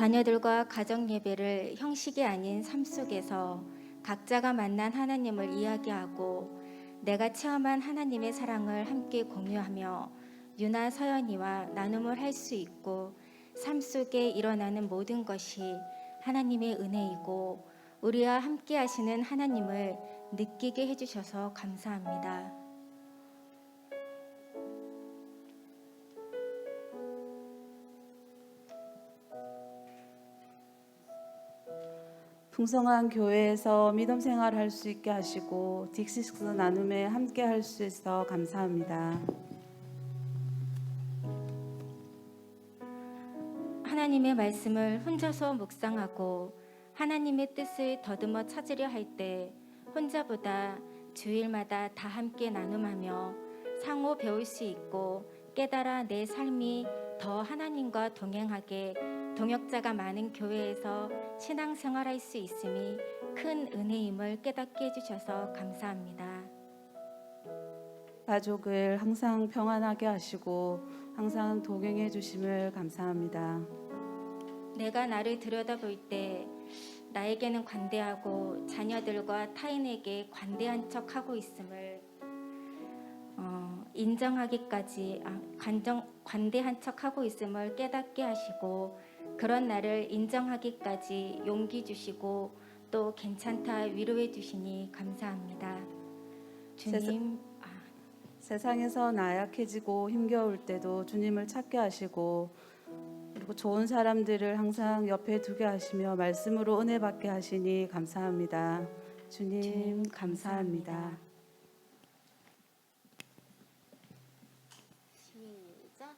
자녀들과 가정 예배를 형식이 아닌 삶 속에서 각자가 만난 하나님을 이야기하고 내가 체험한 하나님의 사랑을 함께 공유하며 유나 서연이와 나눔을 할 수 있고 삶 속에 일어나는 모든 것이 하나님의 은혜이고 우리와 함께 하시는 하나님을 느끼게 해주셔서 감사합니다. 풍성한 교회에서 믿음 생활 할 수 있게 하시고 딕시스 나눔에 함께 할 수 있어 감사합니다. 하나님의 말씀을 혼자서 묵상하고 하나님의 뜻을 더듬어 찾으려 할 때 혼자보다 주일마다 다 함께 나눔하며 상호 배울 수 있고 깨달아 내 삶이 더 하나님과 동행하게 동역자가 많은 교회에서 신앙생활할 수 있음이 큰 은혜임을 깨닫게 해주셔서 감사합니다. 가족을 항상 평안하게 하시고 항상 동행해 주심을 감사합니다. 내가 나를 들여다볼 때 나에게는 관대하고 자녀들과 타인에게 관대한 척하고 있음을 어, 인정하기까지 아, 관정, 관대한 척하고 있음을 깨닫게 하시고 그런 나를 인정하기까지 용기 주시고 또 괜찮다 위로해 주시니 감사합니다. 주님 아, 세상에서 나약해지고 힘겨울 때도 주님을 찾게 하시고 그리고 좋은 사람들을 항상 옆에 두게 하시며 말씀으로 은혜 받게 하시니 감사합니다. 주님 주님, 감사합니다. 감사합니다. 시작.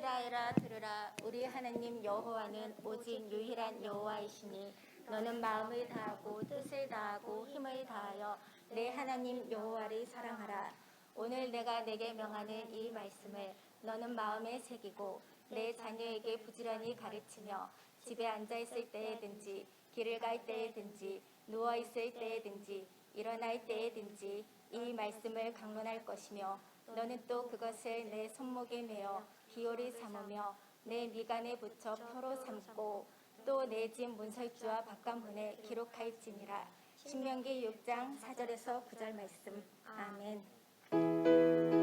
이스라엘아 들으라 우리 하나님 여호와는 오직 유일한 여호와이시니 너는 마음을 다하고 뜻을 다하고 힘을 다하여 내 하나님 여호와를 사랑하라. 오늘 내가 내게 명하는 이 말씀을 너는 마음에 새기고 내 자녀에게 부지런히 가르치며 집에 앉아 있을 때에든지 길을 갈 때에든지 누워 있을 때에든지 일어날 때에든지 이 말씀을 강론할 것이며 너는 또 그것을 내 손목에 메어 기호를 삼으며 내 미간에 붙여 표로 삼고 또 내 집 문설주와 바깥문에 기록할지니라. 신명기 6장 4절에서 9절 말씀. 아멘